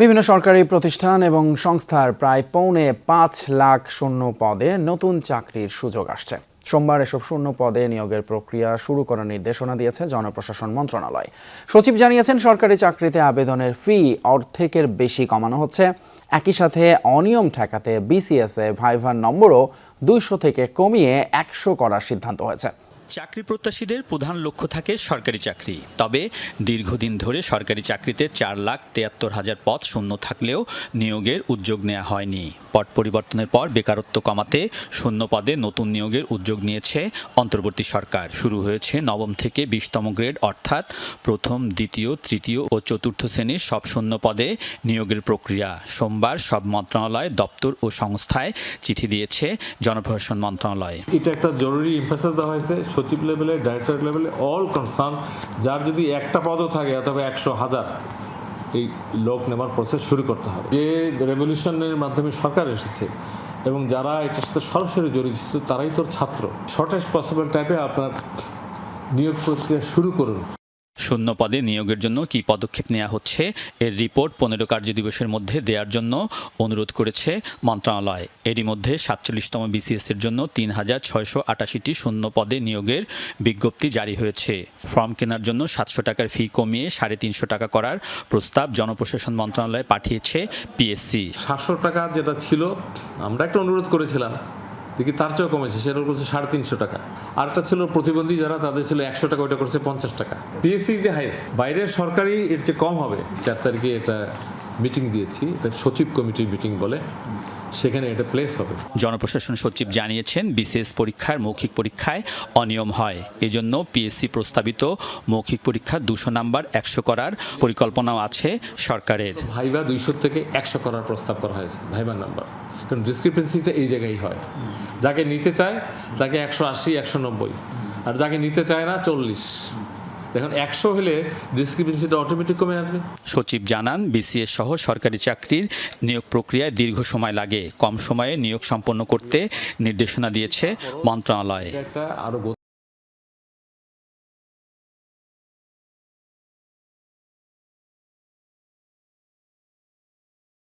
বিভিন্ন সরকারি প্রতিষ্ঠান এবং সংস্থার প্রায় পৌনে পাঁচ লাখ শূন্য পদে নতুন চাকরির সুযোগ আসছে। সোমবার এসব শূন্য পদে নিয়োগের প্রক্রিয়া শুরু করার নির্দেশনা দিয়েছে জনপ্রশাসন মন্ত্রণালয়। সচিব জানিয়েছেন, সরকারি চাকরিতে আবেদনের ফি অর্ধেকের বেশি কমানো হচ্ছে। একই সাথে অনিয়ম ঠেকাতে বিসিএসএ ভাইভার নম্বরও দুইশো থেকে কমিয়ে একশো করার সিদ্ধান্ত হয়েছে। চাকরি প্রত্যাশীদের প্রধান লক্ষ্য থাকে সরকারি চাকরি। তবে দীর্ঘদিন ধরে সরকারি চাকরিতে চার লাখ তিয়াত্তর হাজার পদ শূন্য থাকলেও নিয়োগের উদ্যোগ নেওয়া হয়নি। পট পরিবর্তনের পর বেকারত্ব কমাতে শূন্য পদে নতুন নিয়োগের উদ্যোগ নিয়েছে অন্তর্বর্তী সরকার। শুরু হয়েছে নবম থেকে বিশতম গ্রেড, অর্থাৎ প্রথম, দ্বিতীয়, তৃতীয় ও চতুর্থ শ্রেণির সব শূন্য পদে নিয়োগের প্রক্রিয়া। সোমবার সব মন্ত্রণালয়, দপ্তর ও সংস্থায় চিঠি দিয়েছে জনপ্রশাসন মন্ত্রণালয়। এটা একটা জরুরি দেওয়া হয়েছে। সচিব লেভেলে ডাইরেক্টর লেভেলে অল কনসার্ন যার যদি একটা পদও থাকে, অথবা একশো হাজার, এই লোক নেওয়ার প্রসেস শুরু করতে হবে। যে রেভলিউশনের মাধ্যমে সরকার এসেছে, এবং যারা এটার সাথে সরাসরি জড়িত, তারাই তোর ছাত্র। শর্টেস্ট পসিবল টাইপে আপনার নিয়োগ প্রক্রিয়া শুরু করুন। শূন্য পদে নিয়োগের জন্য কি পদক্ষেপ নেওয়া হচ্ছে? এর রিপোর্ট পনেরো কার্য দিবসের মধ্যে দেওয়ার জন্য অনুরোধ করেছে মন্ত্রণালয়। এরই মধ্যে সাতচল্লিশতম বিসিএস এর জন্য তিন হাজার ছয়শো আটাশিটি শূন্য পদে নিয়োগের বিজ্ঞপ্তি জারি হয়েছে। ফর্ম কেনার জন্য সাতশো টাকার ফি কমিয়ে সাড়ে তিনশো টাকা করার প্রস্তাব জনপ্রশাসন মন্ত্রণালয়ে পাঠিয়েছে পিএসসি। সাতশো টাকা যেটা ছিল, আমরা একটা অনুরোধ করেছিলাম। দেখি তার চেয়েও কমেছে সেটা করছে সাড়ে তিনশো টাকা। আরেকটা ছিল প্রতিবন্ধী যারা তাদের ছিল একশো টাকা ওইটা করছে পঞ্চাশ টাকা। পিএসসি দ্য হাইয়েস্ট বাইরের সরকারি এর চেয়ে কম হবে। চার তারিখে এটা মিটিং দিয়েছি এটা সচিব কমিটির মিটিং বলে। সেখানে এটা প্লেস হবে। জনপ্রশাসন সচিব জানিয়েছেন বিসিএস পরীক্ষার মৌখিক পরীক্ষায় অনিয়ম হয়। এজন্য পিএসসি প্রস্তাবিত মৌখিক পরীক্ষা দুশো নাম্বার একশো করার পরিকল্পনাও আছে সরকারের। ভাইবা দুইশো থেকে একশো করার প্রস্তাব করা হয়েছে ভাইবার নাম্বার কারণ ডিসক্রিপেন্সিটা এই জায়গায় হয়। যাকে নিতে চায় তাকে একশো আশি একশো নব্বই। আর যাকে নিতে চায় না চল্লিশ। দেখুন একশো হলে ডিসক্রিপেন্সিটা অটোমেটিক কমে আসবে। সচিব জানান বিসিএস সহ সরকারি চাকরির নিয়োগ প্রক্রিয়ায় দীর্ঘ সময় লাগে। কম সময়ে নিয়োগ সম্পন্ন করতে নির্দেশনা দিয়েছে মন্ত্রণালয়। একটা আরও